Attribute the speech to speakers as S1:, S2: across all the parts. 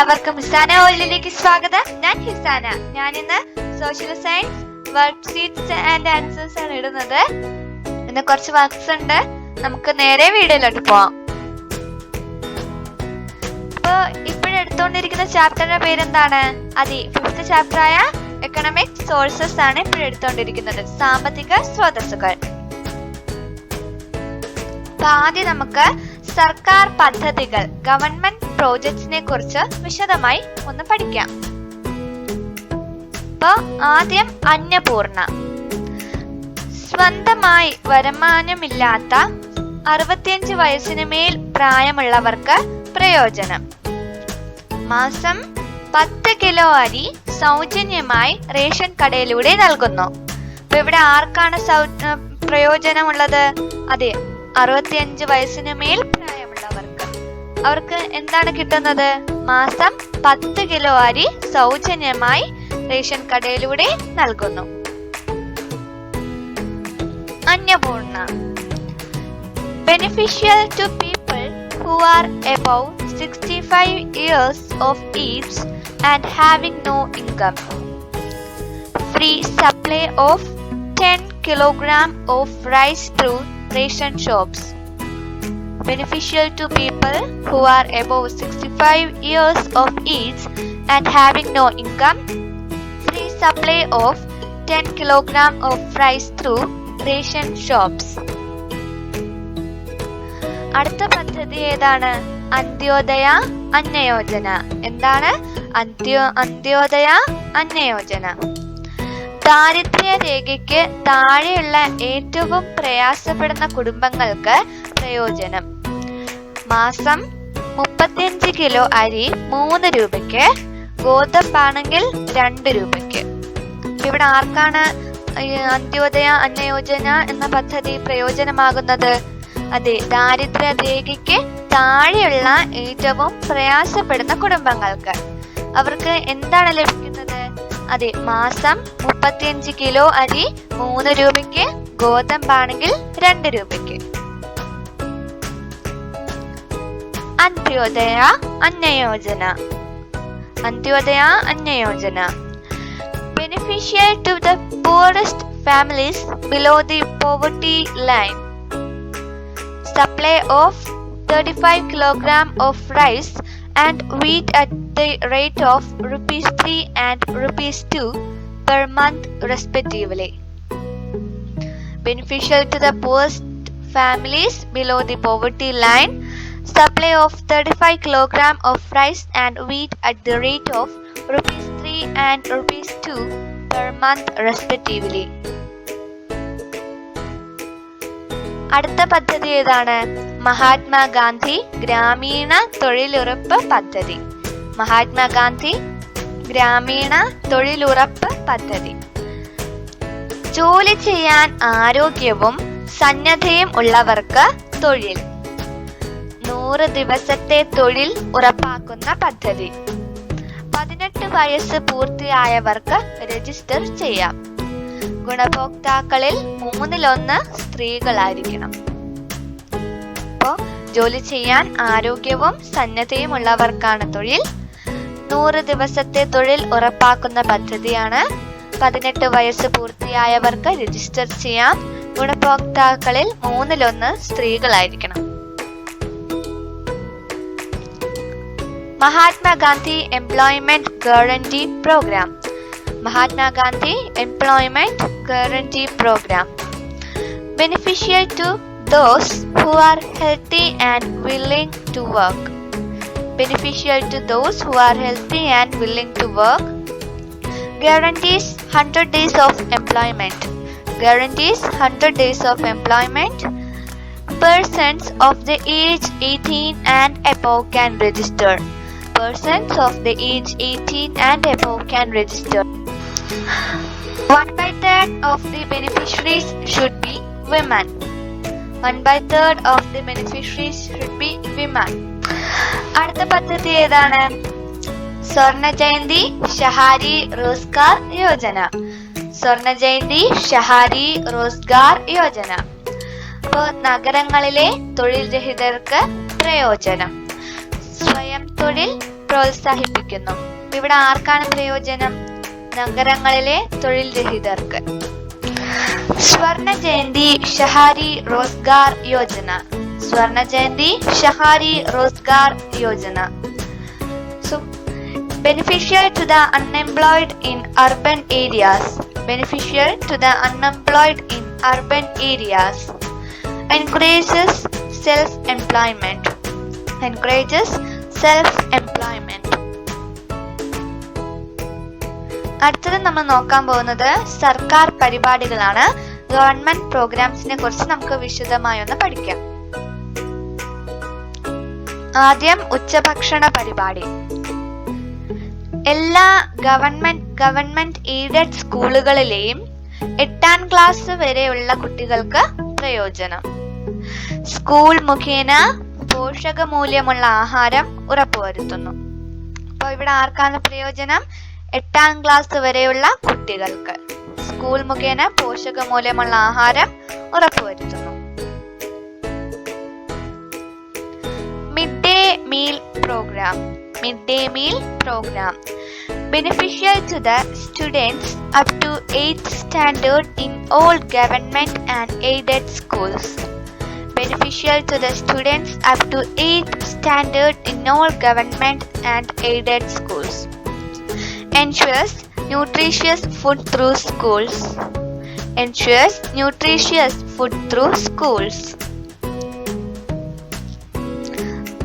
S1: എല്ലാവർക്കും ഹിസാന ഓയിലിലേക്ക് സ്വാഗതം. ഞാൻ ഹിസാന. ഞാൻ ഇന്ന് social science worksheets and answers ആണ് ഇടുന്നത്. ഇന്ന് കുറച്ച് വർക്ക്സ് ഉണ്ട്. നമുക്ക് നേരെ വീഡിയോയിലോട്ട് പോവാം. ഇപ്പൊ ഇപ്പോഴെടുത്തോണ്ടിരിക്കുന്ന ചാപ്റ്ററിന്റെ പേരെന്താണ്? അതെ ഫിഫ്ത് ചാപ്റ്റർ ആയ എക്കണോമിക് സോഴ്സസ് ആണ് ഇപ്പോഴെടുത്തോണ്ടിരിക്കുന്നത് സാമ്പത്തിക സ്രോതസ്സുകൾ. അപ്പൊ ആദ്യം നമുക്ക് സർക്കാർ പദ്ധതികൾ ഗവൺമെന്റ് പ്രോജക്ട്സിനെ കുറിച്ച് വിശദമായി ഒന്ന് പഠിക്കാം. അപ്പൊ ആദ്യം അന്നപൂർണ. സ്വന്തമായി വരുമാനമില്ലാത്ത അറുപത്തിയഞ്ച് വയസ്സിന് മേൽ പ്രായമുള്ളവർക്ക് പ്രയോജനം. മാസം പത്ത് കിലോ അരി സൗജന്യമായി റേഷൻ കടയിലൂടെ നൽകുന്നു. അപ്പൊ ഇവിടെ ആർക്കാണ് പ്രയോജനമുള്ളത്? അതെ അറുപത്തിയഞ്ച് വയസ്സിന് മേൽ പ്രായമുള്ളവർക്ക് അവർക്ക് എന്താണ് കിട്ടുന്നത് മാസം പത്ത് കിലോ അരി സൗജന്യമായി റേഷൻ കടയിലൂടെ നൽകുന്നു Annapurna beneficial to people who are above 65 years of age and having no income. Free supply of 10 kg of rice through ration shops. Beneficial to people who are above 65 years of age and having no income. Free supply of 10 kilogram of rice through ration shops. അടുത്ത പദ്ധതി ഏതാണ് അന്ത്യോദയ അന്നയോജന എന്താണ് അന്ത്യോ അന്ത്യോദയ അന്നയോജന ദാരിദ്ര്യ രേഖയ്ക്ക് താഴെയുള്ള ഏറ്റവും പ്രയാസപ്പെടുന്ന കുടുംബങ്ങൾക്ക് പ്രയോജനം. മാസം മുപ്പത്തിയഞ്ച് കിലോ അരി മൂന്ന് രൂപയ്ക്ക് ഗോതമ്പാണെങ്കിൽ രണ്ട് രൂപയ്ക്ക്. ഇവിടെ ആർക്കാണ് അന്ത്യോദയ അന്നയോജന എന്ന പദ്ധതി പ്രയോജനമാകുന്നത്? അതെ ദാരിദ്ര്യ രേഖയ്ക്ക് താഴെയുള്ള ഏറ്റവും പ്രയാസപ്പെടുന്ന കുടുംബങ്ങൾക്ക്. അവർക്ക് എന്താണ് ലഭിക്കുന്നത്? അതെ മാസം മുപ്പത്തിയഞ്ച് കിലോ അരി മൂന്ന് രൂപയ്ക്ക് ഗോതമ്പാണെങ്കിൽ രണ്ട് രൂപയ്ക്ക്. Antyodaya Anna Yojana Antyodaya Anna Yojana beneficial to the poorest families below the poverty line supply of thirty five kilogram of rice and wheat at the rate of rupees 3 and rupees 2 per month respectively. Beneficial to the poorest families below the poverty line supply of 35 kilogram of rice and wheat at the rate of rupees 3 and rupees 2 per month respectively അടുത്ത പദ്ധതി ഏതാണ്? മഹാത്മാഗാന്ധി ഗ്രാമീണ തൊഴിലുറപ്പ് പദ്ധതി. മഹാത്മാഗാന്ധി ഗ്രാമീണ തൊഴിലുറപ്പ് പദ്ധതി. ജോലി ചെയ്യാൻ ആരോഗ്യവും സന്നദ്ധയും ഉള്ളവർക്ക് തൊഴിൽ. നൂറ് ദിവസത്തെ തൊഴിൽ ഉറപ്പാക്കുന്ന പദ്ധതി. പതിനെട്ട് വയസ്സ് പൂർത്തിയായവർക്ക് രജിസ്റ്റർ ചെയ്യാം. ഗുണഭോക്താക്കളിൽ മൂന്നിലൊന്ന് സ്ത്രീകളായിരിക്കണം. അപ്പോ ജോലി ചെയ്യാൻ ആരോഗ്യവും സന്നദ്ധയും ഉള്ളവർക്കാണ് തൊഴിൽ. നൂറ് ദിവസത്തെ തൊഴിൽ ഉറപ്പാക്കുന്ന പദ്ധതിയാണ് പതിനെട്ട് വയസ്സ് പൂർത്തിയായവർക്ക് രജിസ്റ്റർ ചെയ്യാം. ഗുണഭോക്താക്കളിൽ മൂന്നിലൊന്ന് സ്ത്രീകളായിരിക്കണം. Mahatma Gandhi employment guarantee programme. Mahatma Gandhi Employment Guarantee Program. Beneficial to those who are healthy and willing to work. Beneficial to those who are healthy and willing to work. Guarantees 100 days of employment. Guarantees 100 days of employment. Persons of the age 18 and above can register persons of the age 18 and above can register. One by third of the beneficiaries should be women. One by third of the beneficiaries should be women. അടുത്ത പദ്ധതി ഏതാണ്? സ്വർണ ജയന്തി ഷഹാരി റോസ്ഗാർ യോജന. സ്വർണ ജയന്തി ഷഹാരി റോസ്ഗാർ യോജന. അപ്പോൾ നഗരങ്ങളിലെ തൊഴിൽ രഹിതർക്ക് പ്രയോജനം. സ്വയം തൊഴിൽ പ്രോത്സാഹിപ്പിക്കുന്നു. ഇവിടെ ആർക്കാണ് പ്രയോജനം? നഗരങ്ങളിലെ തൊഴിൽ രഹിതർക്ക് സ്വർണ ജയന്തി ഷഹാരി റോസ്ഗാർ യോജന സ്വർണ Jayanti Shahari Rozgar Yojana beneficial to the unemployed in urban areas beneficial to the unemployed in urban areas encourages self employment encourages self employment അടുത്തത് നമ്മൾ നോക്കാൻ പോകുന്നത് സർക്കാർ പരിപാടികളാണ്. ഗവൺമെന്റ് പ്രോഗ്രാംസിനെ കുറിച്ച് നമുക്ക് വിശദമായി ഒന്ന് പഠിക്കാം. ആദ്യം ഉച്ചഭക്ഷണ പരിപാടി. എല്ലാ ഗവൺമെന്റ് ഗവൺമെന്റ് എയ്ഡഡ് സ്കൂളുകളിലെയും എട്ടാം ക്ലാസ് വരെയുള്ള കുട്ടികൾക്ക് പ്രയോജനം. സ്കൂൾ മുഖേന പോഷകമൂല്യമുള്ള ആഹാരം ഉറപ്പുവരുത്തുന്നു. അപ്പോൾ ഇവിടെ ആർക്കാണ് പ്രയോജനം? എട്ടാം ക്ലാസ് വരെയുള്ള കുട്ടികൾക്ക് സ്കൂൾ മുഖേന പോഷകമൂലമുള്ള ആഹാരം ഉറപ്പുവരുത്തുന്നു. Mid day meal programme mid day meal programme beneficial to the students up to eighth standard in all government and aided schools beneficial to the students up to eighth standard in all government and aided schools ensures nutritious food through schools. Ensures nutritious food through schools.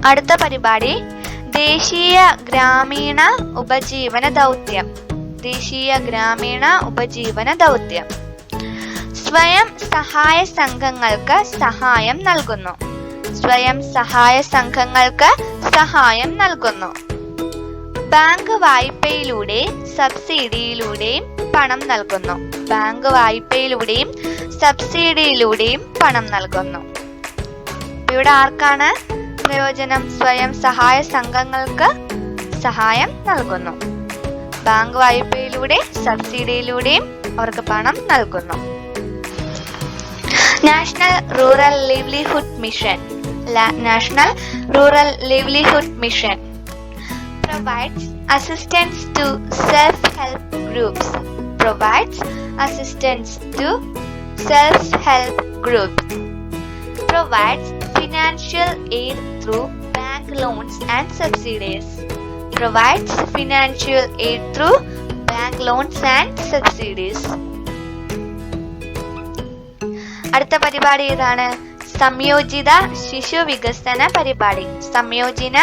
S1: അടുത്ത പരിപാടി ദേശീയ ഗ്രാമീണ ഉപജീവന ദൗത്യം. ദേശീയ ഗ്രാമീണ ഉപജീവന ദൗത്യം. സ്വയം സഹായ സംഘങ്ങൾക്ക് സഹായം നൽകുന്നു. സ്വയം സഹായ സംഘങ്ങൾക്ക് സഹായം നൽകുന്നു. ബാങ്ക് വായ്പയിലൂടെ സബ്സിഡിയിലൂടെയും പണം നൽകുന്നു. ബാങ്ക് വായ്പയിലൂടെയും സബ്സിഡിയിലൂടെയും പണം നൽകുന്നു. ഇവിടെ ആർക്കാണ് പ്രയോജനം? സ്വയം സഹായ സംഘങ്ങൾക്ക് സഹായം നൽകുന്നു. ബാങ്ക് വായ്പയിലൂടെ സബ്സിഡിയിലൂടെയും അവർക്ക് പണം നൽകുന്നു. National rural livelihood mission. National rural livelihood mission. provides assistance to self-help groups provides assistance to self-help groups provides financial aid through bank loans and subsidies. Provides financial aid through bank loans and subsidies. അടുത്ത പരിപാടി ഏതാണ് സംയോജിത ശിശു വികസന പരിപാടി സംയോജിത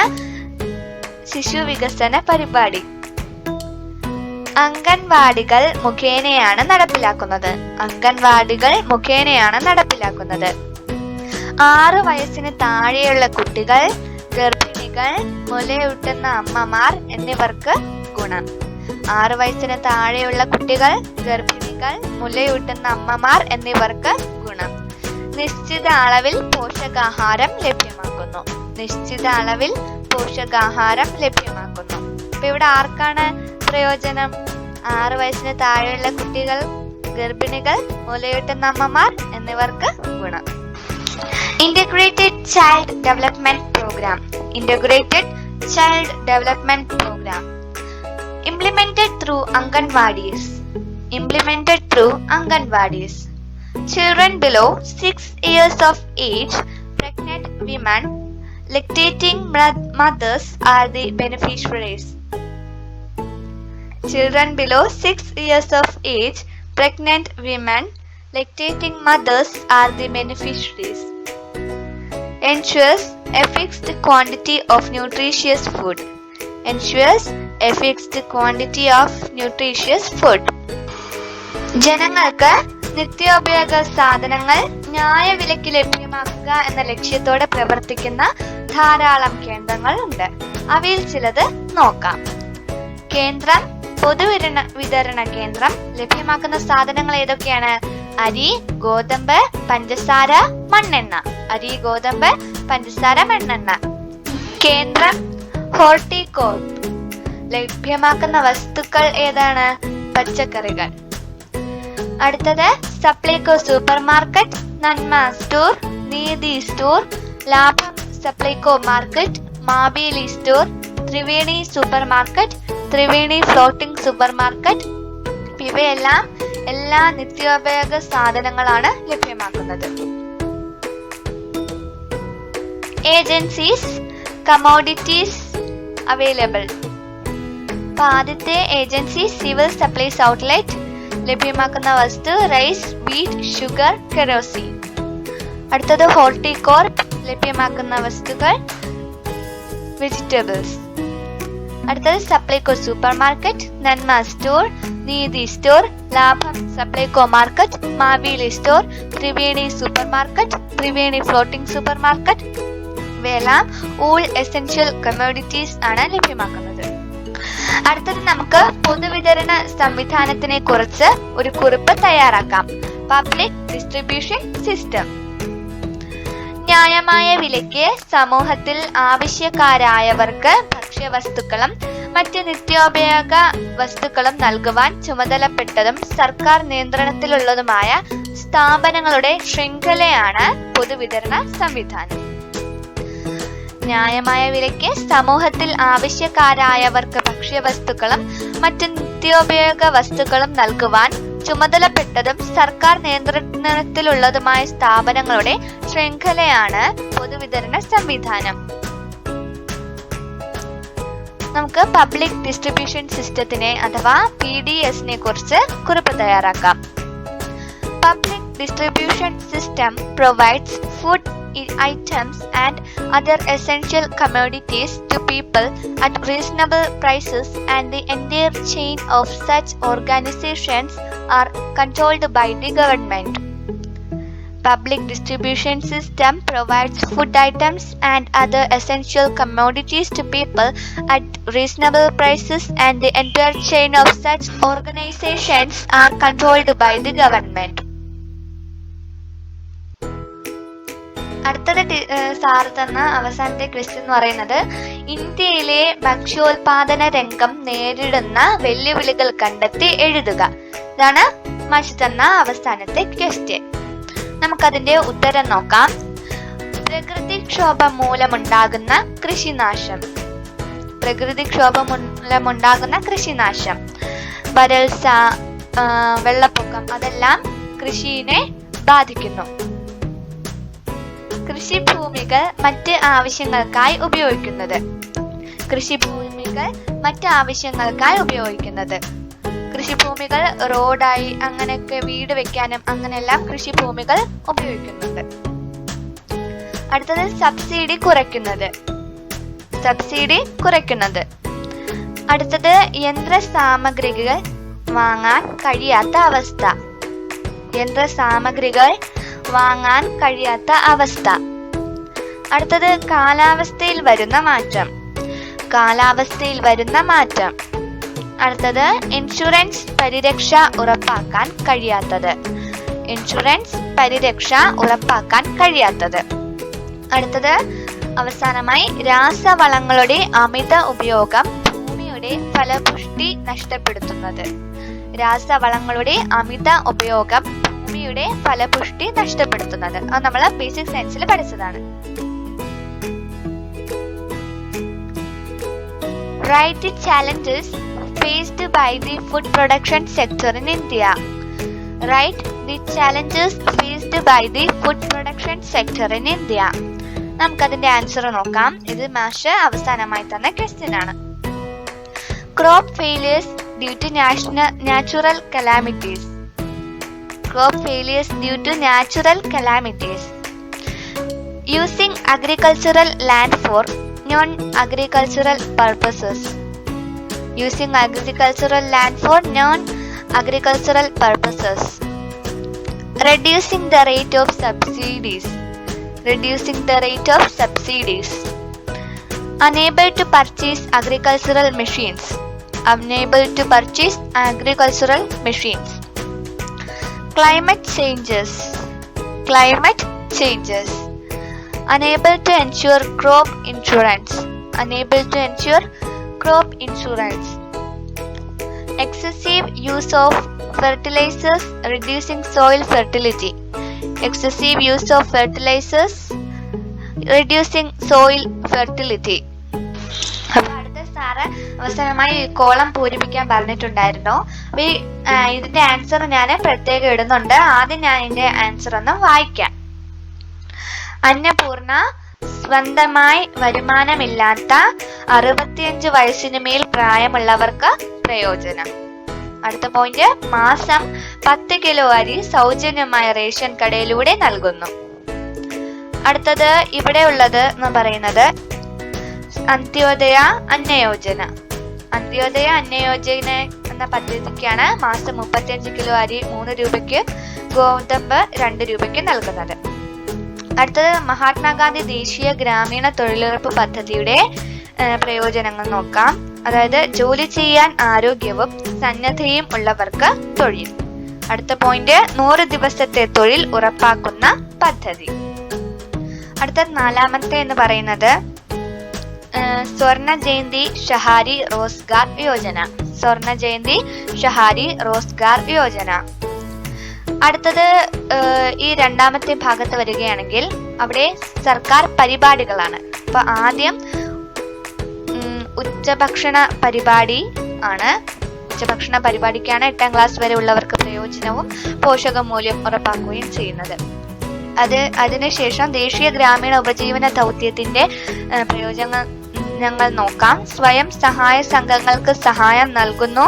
S1: ശിശു വികസന പരിപാടി. അംഗൻവാടികൾ മുഖേനയാണ് നടപ്പിലാക്കുന്നത്. അംഗൻവാടികൾ മുഖേനയാണ് നടപ്പിലാക്കുന്നത്. ആറു വയസ്സിന് താഴെയുള്ള കുട്ടികൾ ഗർഭിണികൾ മുലയൂട്ടുന്ന അമ്മമാർ എന്നിവർക്ക് ഗുണം. ആറു വയസ്സിന് താഴെയുള്ള കുട്ടികൾ ഗർഭിണികൾ മുലയൂട്ടുന്ന അമ്മമാർ എന്നിവർക്ക് ഗുണം. നിശ്ചിത അളവിൽ പോഷകാഹാരം ലഭ്യമാക്കുന്നു. നിശ്ചിത അളവിൽ പോഷകാഹാരം ലഭ്യമാക്കുന്നു. ഇപ്പൊ ഇവിടെ ആർക്കാണ് പ്രയോജനം? ആറു വയസ്സിന് താഴെയുള്ള കുട്ടികൾ ഗർഭിണികൾ മുലയൂട്ടുന്ന അമ്മമാർ എന്നിവർക്ക് ഗുണം. Integrated child development programme integrated child development programme implemented through anganwadis implemented through anganwadis children below six years of age pregnant women lactating mothers are the beneficiaries. Children below 6 years of age, pregnant women, lactating mothers are the beneficiaries ensures a fixed quantity of nutritious food ensures a fixed quantity of nutritious food ജനങ്ങൾക്ക് നിത്യോപയോഗ സാധനങ്ങൾ ന്യായവിലയ്ക്ക് ലഭ്യമാക്കുക എന്ന ലക്ഷ്യത്തോടെ പ്രവർത്തിക്കുന്ന ധാരാളം കേന്ദ്രങ്ങൾ ഉണ്ട്. അവയിൽ ചിലത് നോക്കാം. കേന്ദ്രം പൊതുവിതരണ വിതരണ കേന്ദ്രം ലഭ്യമാക്കുന്ന സാധനങ്ങൾ ഏതൊക്കെയാണ്? അരി ഗോതമ്പ് പഞ്ചസാര മണ്ണെണ്ണ. അരി ഗോതമ്പ് പഞ്ചസാര മണ്ണെണ്ണ. കേന്ദ്രം ഹോർട്ടികോർപ്പ് ലഭ്യമാക്കുന്ന വസ്തുക്കൾ ഏതാണ്? പച്ചക്കറികൾ. അടുത്തത് Supplyco supermarket Nanma store Neethi store Labham Supplyco market Maveli store Triveni supermarket Triveni floating supermarket ഇവയെല്ലാം എല്ലാ നിത്യോപയോഗ സാധനങ്ങളാണ് ലഭ്യമാക്കുന്നത്. Agencies commodities available. ആദ്യത്തെ ഏജൻസി സിവിൽ സപ്ലൈസ് ഔട്ട്ലെറ്റ് ലഭ്യമാക്കുന്ന വസ്തു റൈസ് വീറ്റ് ഷുഗർ കെറോസിൻ അടുത്തത് ഹോർട്ടികോർപ്പ് ലഭ്യമാക്കുന്ന വസ്തുക്കൾ വെജിറ്റബിൾസ് അടുത്തത് Supplyco supermarket Nanma store Neethi store Labham Supplyco market Maveli store Triveni supermarket Triveni floating supermarket ഇവയെല്ലാം ഓൾ എസെൻഷ്യൽ കമ്മോഡിറ്റീസ് ആണ് ലഭ്യമാക്കുന്നത്. അടുത്തത് നമുക്ക് പൊതുവിതരണ സംവിധാനത്തിനെ കുറിച്ച് ഒരു കുറിപ്പ് തയ്യാറാക്കാം. പബ്ലിക് ഡിസ്ട്രിബ്യൂഷൻ സിസ്റ്റം ന്യായമായ വിലയ്ക്ക് സമൂഹത്തിൽ ആവശ്യക്കാരായവർക്ക് ഭക്ഷ്യവസ്തുക്കളും മറ്റ് നിത്യോപയോഗ വസ്തുക്കളും നൽകുവാൻ ചുമതലപ്പെട്ടതും സർക്കാർ നിയന്ത്രണത്തിലുള്ളതുമായ സ്ഥാപനങ്ങളുടെ ശൃംഖലയാണ് പൊതുവിതരണ സംവിധാനം. ന്യായമായ വിലയ്ക്ക് സമൂഹത്തിൽ ആവശ്യക്കാരായവർക്ക് ഭക്ഷ്യവസ്തുക്കളും മറ്റ് നിത്യോപയോഗ വസ്തുക്കളും നൽകുവാൻ ചുമതലപ്പെട്ടതും സർക്കാർ നിയന്ത്രണത്തിലുള്ളതുമായ സ്ഥാപനങ്ങളുടെ ശൃംഖലയാണ് പൊതുവിതരണ സംവിധാനം. നമുക്ക് പബ്ലിക് ഡിസ്ട്രിബ്യൂഷൻ സിസ്റ്റത്തിനെ അഥവാ പി ഡി എസിനെ കുറിച്ച് കുറിപ്പ് തയ്യാറാക്കാം. Public distribution system provides food items and other essential commodities to people at reasonable prices and the entire chain of such organizations are controlled by the government. Public distribution system provides food items and other essential commodities to people at reasonable prices and the entire chain of such organizations are controlled by the government. അടുത്തത് sir തന്ന അവസാനത്തെ question എന്ന് പറയുന്നത് ഇന്ത്യയിലെ ഭക്ഷ്യോൽപാദന രംഗം നേരിടുന്ന വെല്ലുവിളികൾ കണ്ടെത്തി എഴുതുക. ഇതാണ് മാഷി തന്ന അവസാനത്തെ ക്വസ്റ്റ്യൻ നമുക്കതിന്റെ ഉത്തരം നോക്കാം. പ്രകൃതിക്ഷോഭം മൂലമുണ്ടാകുന്ന കൃഷിനാശം. പ്രകൃതിക്ഷോഭം മൂലമുണ്ടാകുന്ന കൃഷിനാശം. വരൾച്ച വെള്ളപ്പൊക്കം അതെല്ലാം കൃഷിയെ ബാധിക്കുന്നു. കൃഷിഭൂമികൾ മറ്റ് ആവശ്യങ്ങൾക്കായി ഉപയോഗിക്കുന്നത്. കൃഷിഭൂമികൾ മറ്റ് ആവശ്യങ്ങൾക്കായി ഉപയോഗിക്കുന്നത്. കൃഷിഭൂമികൾ റോഡായി അങ്ങനെയൊക്കെ വീട് വെക്കാനും അങ്ങനെയെല്ലാം കൃഷിഭൂമികൾ ഉപയോഗിക്കുന്നുണ്ട്. അടുത്തത് സബ്സിഡി കുറയ്ക്കുന്നത്. സബ്സിഡി കുറയ്ക്കുന്നത്. അടുത്തത് യന്ത്ര സാമഗ്രികൾ വാങ്ങാൻ കഴിയാത്ത അവസ്ഥ. യന്ത്ര സാമഗ്രികൾ വാങ്ങാൻ കഴിയാത്ത അവസ്ഥ. അടുത്തത് കാലാവസ്ഥയിൽ വരുന്ന മാറ്റം. കാലാവസ്ഥയിൽ വരുന്ന മാറ്റം. അടുത്തത് ഇൻഷുറൻസ് പരിരക്ഷ ഉറപ്പാക്കാൻ കഴിയാത്തത്. ഇൻഷുറൻസ് പരിരക്ഷ ഉറപ്പാക്കാൻ കഴിയാത്തത്. അടുത്തത് അവസാനമായി രാസവളങ്ങളുടെ അമിത ഉപയോഗം ഭൂമിയുടെ ഫലപുഷ്ടി നഷ്ടപ്പെടുത്തുന്നത്. രാസവളങ്ങളുടെ അമിത ഉപയോഗം ഭൂമിയുടെ ഫലപുഷ്ടി നഷ്ടപ്പെടുത്തുന്നത്. അത് നമ്മൾ ബേസിക് സയൻസിൽ പഠിച്ചതാണ്. Right challenges faced by the food production sector in India right the challenges faced by the food production sector in India നമുക്കതിന്റെ answer നോക്കാം. ഇത് മാഷ് അവസാനമായി തന്ന ക്വസ്റ്റ്യൻ ആണ്. Crop failures due to national natural calamities crop failures due to natural calamities. Using agricultural land for non-agricultural purposes. Using agricultural land for non-agricultural purposes. Reducing the rate of subsidies. Reducing the rate of subsidies. Unable to purchase agricultural machines. Unable to purchase agricultural machines climate changes. Climate changes. Unable to ensure crop insurance. Unable to ensure crop insurance. Excessive use of fertilizers reducing soil fertility. Excessive use of fertilizers reducing soil fertility അപ്പോൾ അടുത്ത അവസാനമായി column പൂരിപ്പിക്കാൻ പറഞ്ഞിട്ടുണ്ടായിരുന്നു. അപ്പൊ ഈ ഇതിന്റെ answer ഞാൻ പ്രത്യേകം ഇടുന്നുണ്ട്. ആദ്യം ഞാൻ ഇതിന്റെ ആൻസർ ഒന്ന് വായിക്കാം. അന്നപൂർണ സ്വന്തമായി വരുമാനമില്ലാത്ത അറുപത്തിയഞ്ച് വയസ്സിന് മേൽ പ്രായമുള്ളവർക്ക് പ്രയോജനം. അടുത്ത പോയിന്റ് മാസം പത്ത് കിലോ അരി സൗജന്യമായ റേഷൻ കടയിലൂടെ നൽകുന്നു. അടുത്തത് ഇവിടെ ഉള്ളത് എന്ന് പറയുന്നത് അന്ത്യോദയ അന്നയോജന. അന്ത്യോദയ അന്നയോജന എന്ന പദ്ധതിക്കാണ് മാസം മുപ്പത്തിയഞ്ച് കിലോ അരി മൂന്ന് രൂപയ്ക്ക് ഗോതമ്പ് രണ്ട് രൂപയ്ക്ക് നൽകുന്നത്. അടുത്തത് മഹാത്മാഗാന്ധി ദേശീയ ഗ്രാമീണ തൊഴിലുറപ്പ് പദ്ധതിയുടെ പ്രയോജനങ്ങൾ നോക്കാം. അതായത് ജോലി ചെയ്യാൻ ആരോഗ്യവും സന്നദ്ധയും ഉള്ളവർക്ക് തൊഴിൽ. അടുത്ത പോയിന്റ് നൂറ് ദിവസത്തെ തൊഴിൽ ഉറപ്പാക്കുന്ന പദ്ധതി. അടുത്ത നാലാമത്തെ എന്ന് പറയുന്നത് സ്വർണ ജയന്തി ഷഹാരി റോസ്ഗാർ യോജന സ്വർണ ജയന്തി ഷഹാരി റോസ്ഗാർ യോജന അടുത്തത് ഈ രണ്ടാമത്തെ ഭാഗത്ത് വരികയാണെങ്കിൽ അവിടെ സർക്കാർ പരിപാടികളാണ്. അപ്പൊ ആദ്യം ഉച്ചഭക്ഷണ പരിപാടി ആണ്. ഉച്ചഭക്ഷണ പരിപാടിക്കാണ് എട്ടാം ക്ലാസ് വരെ ഉള്ളവർക്ക് പ്രയോജനവും പോഷക മൂല്യം ഉറപ്പാക്കുകയും ചെയ്യുന്നത്. അത് അതിനുശേഷം ദേശീയ ഗ്രാമീണ ഉപജീവന ദൗത്യത്തിന്റെ ഏഹ്, ഞങ്ങൾ നോക്കാം. സ്വയം സഹായ സംഘങ്ങൾക്ക് സഹായം നൽകുന്നു.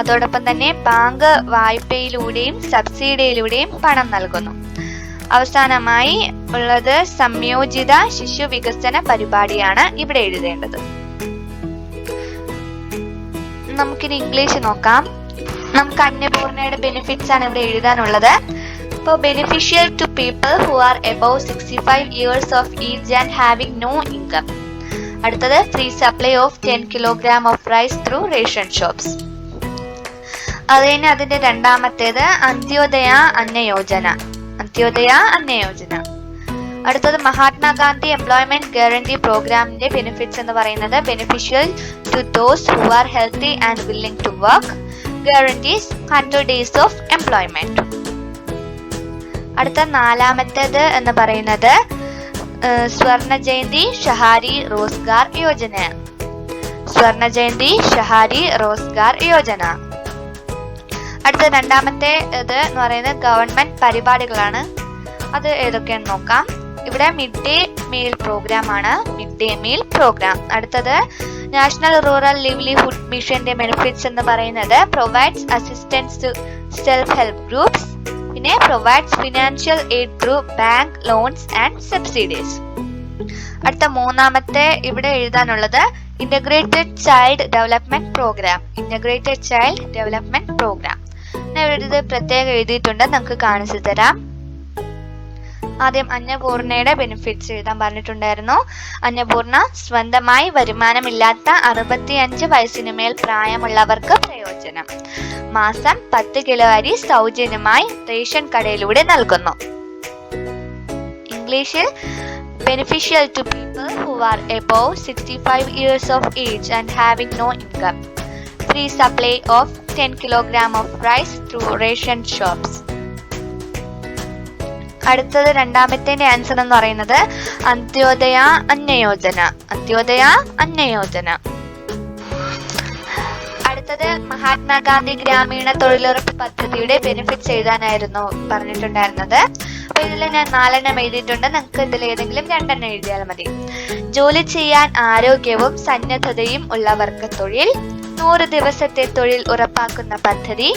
S1: അതോടൊപ്പം തന്നെ ബാങ്ക് വായ്പയിലൂടെയും സബ്സിഡിയിലൂടെയും പണം നൽകുന്നു. അവസാനമായി ഉള്ളത് സംയോജിത ശിശു വികസന പരിപാടിയാണ് ഇവിടെ എഴുതേണ്ടത്. നമുക്കിനി ഇംഗ്ലീഷ് നോക്കാം. നമുക്ക് അന്നപൂർണയുടെ ബെനിഫിറ്റ്സ് ആണ് ഇവിടെ എഴുതാനുള്ളത്. ഇപ്പോൾ beneficial to people who are above sixty five years of age and having no income അടുത്തത് free supply of ten kilogram of rice through ration shops അത് കഴിഞ്ഞ് അതിന്റെ രണ്ടാമത്തേത് അന്ത്യോദയ അന്നയോജന. അന്ത്യോദയ അന്നയോജന. അടുത്തത് മഹാത്മാഗാന്ധി എംപ്ലോയ്മെന്റ് ഗ്യാരണ്ടി പ്രോഗ്രാമിന്റെ ബെനിഫിറ്റ്സ് എന്ന് പറയുന്നത് beneficial to those who are healthy and willing to work guarantees hundred days of employment അടുത്ത നാലാമത്തേത് എന്ന് പറയുന്നത് സ്വർണ ജയന്തി ഷഹാരി റോസ്ഗാർ യോജന. സ്വർണ ജയന്തി ഷഹാരി റോസ്ഗാർ യോജന. അടുത്ത രണ്ടാമത്തെ ഇത് എന്ന് പറയുന്നത് ഗവൺമെന്റ് പരിപാടികളാണ്. അത് ഏതൊക്കെയാണെന്ന് നോക്കാം. ഇവിടെ മിഡ് ഡേ മീൽ പ്രോഗ്രാം ആണ്. മിഡ് ഡേ മീൽ പ്രോഗ്രാം അടുത്തത് നാഷണൽ റൂറൽ ലിവ്ലിഹുഡ് മിഷന്റെ ബെനിഫിറ്റ്സ് എന്ന് പറയുന്നത് provides assistance to self help groups പിന്നെ provides financial aid through bank loans and subsidies അടുത്ത മൂന്നാമത്തെ ഇവിടെ എഴുതാനുള്ളത് integrated child development programme integrated child development programme ഞാൻ ഇവിടെ ഇത് പ്രത്യേകം എഴുതിയിട്ടുണ്ട്. നമുക്ക് കാണിച്ചു തരാം. ആദ്യം അന്നപൂർണയുടെ ബെനിഫിറ്റ്സ് എഴുതാൻ പറഞ്ഞിട്ടുണ്ടായിരുന്നു അന്നപൂർണ സ്വന്തമായി വരുമാനമില്ലാത്ത അറുപത്തിയഞ്ച് വയസ്സിന് മേൽ പ്രായമുള്ളവർക്ക് പ്രയോജനം മാസം പത്ത് കിലോ അരി സൗജന്യമായി റേഷൻ കടയിലൂടെ നൽകുന്നു ഇംഗ്ലീഷിൽ beneficial to people who are are above 65 years of age and having no income. Free supply of 10 kilogram of rice through ration shops. അടുത്തത് രണ്ടാമത്തെ ആൻസർ എന്ന് പറയുന്നത് അന്ത്യോദയ അന്നയോജന. അന്ത്യോദയ അന്നയോജന. അടുത്തത് മഹാത്മാഗാന്ധി ഗ്രാമീണ തൊഴിലുറപ്പ് പദ്ധതിയുടെ ബെനിഫിറ്റ്സ് എഴുതാനായിരുന്നു പറഞ്ഞിട്ടുണ്ടായിരുന്നത്. അപ്പൊ ഇതിൽ ഞാൻ നാലെണ്ണം എഴുതിയിട്ടുണ്ട്. നിങ്ങൾക്ക് ഇതിൽ ഏതെങ്കിലും രണ്ടെണ്ണം എഴുതിയാൽ മതി. ജോലി ചെയ്യാൻ ആരോഗ്യവും സന്നദ്ധതയും ഉള്ളവർക്ക് തൊഴിൽ നൂറ് ദിവസത്തെ തൊഴിൽ ഉറപ്പാക്കുന്ന പദ്ധതി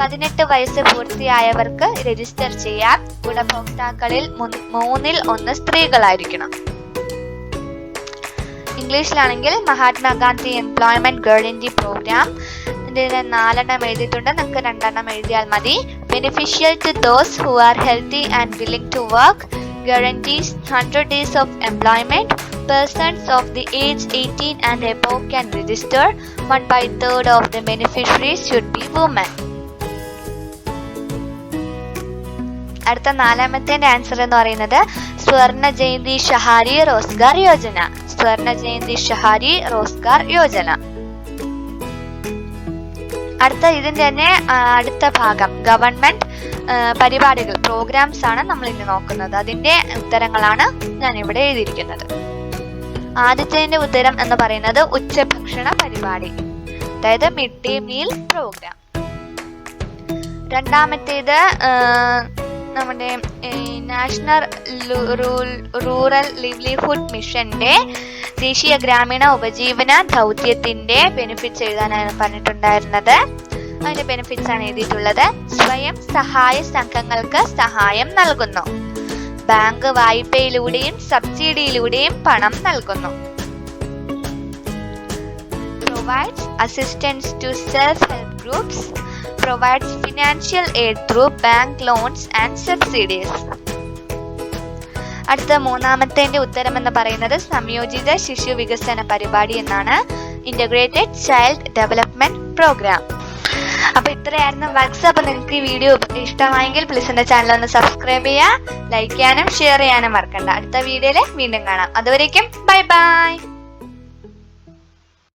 S1: പതിനെട്ട് വയസ്സ് പൂർത്തിയായവർക്ക് രജിസ്റ്റർ ചെയ്യാം ഗുണഭോക്താക്കളിൽ മൂന്നിൽ ഒന്ന് സ്ത്രീകളായിരിക്കണം. ഇംഗ്ലീഷിലാണെങ്കിൽ മഹാത്മാഗാന്ധി എംപ്ലോയ്മെന്റ് ഗ്യാരണ്ടി പ്രോഗ്രാം ഇതിന് നാലെണ്ണം എഴുതിയിട്ടുണ്ട്. നിങ്ങൾക്ക് രണ്ടെണ്ണം എഴുതിയാൽ മതി. Beneficial to those who are healthy and willing to work guarantees 100 days of employment. Persons of the age 18 and above can register One by third of the beneficiaries should be women. അടുത്ത നാലാമത്തെ answer എന്ന് പറയുന്നത് സ്വർണ ജയന്തി ഷഹാരി റോസ്ഗാർ യോജന. സ്വർണ ജയന്തി ഷഹാരി റോസ്ഗാർ യോജന. അടുത്ത ഇതിന്റെ തന്നെ അടുത്ത ഭാഗം ഗവൺമെന്റ് പരിപാടികൾ പ്രോഗ്രാംസ് ആണ് നമ്മൾ ഇന്ന് നോക്കുന്നത്. അതിന്റെ ഉത്തരങ്ങളാണ് ഞാൻ ഇവിടെ എഴുതിയിരിക്കുന്നത്. ആദ്യത്തെ ഉത്തരം എന്ന് പറയുന്നത് ഉച്ചഭക്ഷണ പരിപാടി അതായത് മിഡ് ഡേ മീൽ പ്രോഗ്രാം രണ്ടാമത്തേത് നമ്മുടെ നാഷണൽ റൂറൽ ലിവ്ലിഹുഡ് മിഷന്റെ ദേശീയ ഗ്രാമീണ ഉപജീവന ദൗത്യത്തിന്റെ ബെനിഫിറ്റ്സ് എഴുതാനാണ് പറഞ്ഞിട്ടുണ്ടായിരുന്നത്. അതിന്റെ ബെനിഫിറ്റ്സ് ആണ് എഴുതിയിട്ടുള്ളത്. സ്വയം സഹായ സംഘങ്ങൾക്ക് സഹായം നൽകുന്നു. ബാങ്ക് വായ്പയിലൂടെയും സബ്സിഡിയിലൂടെയും പണം നൽകുന്നു. Provides assistance to self help groups, provides financial aid through bank loans and subsidies. അടുത്ത മൂന്നാമത്തെ ഉത്തരം എന്ന് പറയുന്നത് സംയോജിത ശിശു വികസന പരിപാടി എന്നാണ്. ഇന്റഗ്രേറ്റഡ് ചൈൽഡ് ഡെവലപ്മെന്റ് പ്രോഗ്രാം അപ്പൊ ഇത്രയായിരുന്നു വർക്ക്സ് അപ്പൊ നിങ്ങൾക്ക് ഈ വീഡിയോ ഇഷ്ടമായെങ്കിൽ പ്ലീസ് എന്റെ ചാനൽ ഒന്ന് സബ്സ്ക്രൈബ് ചെയ്യുക ലൈക്ക് ചെയ്യാനും ഷെയർ ചെയ്യാനും മറക്കണ്ട. അടുത്ത വീഡിയോയിൽ വീണ്ടും കാണാം. അതുവരേക്കും ബൈ ബൈ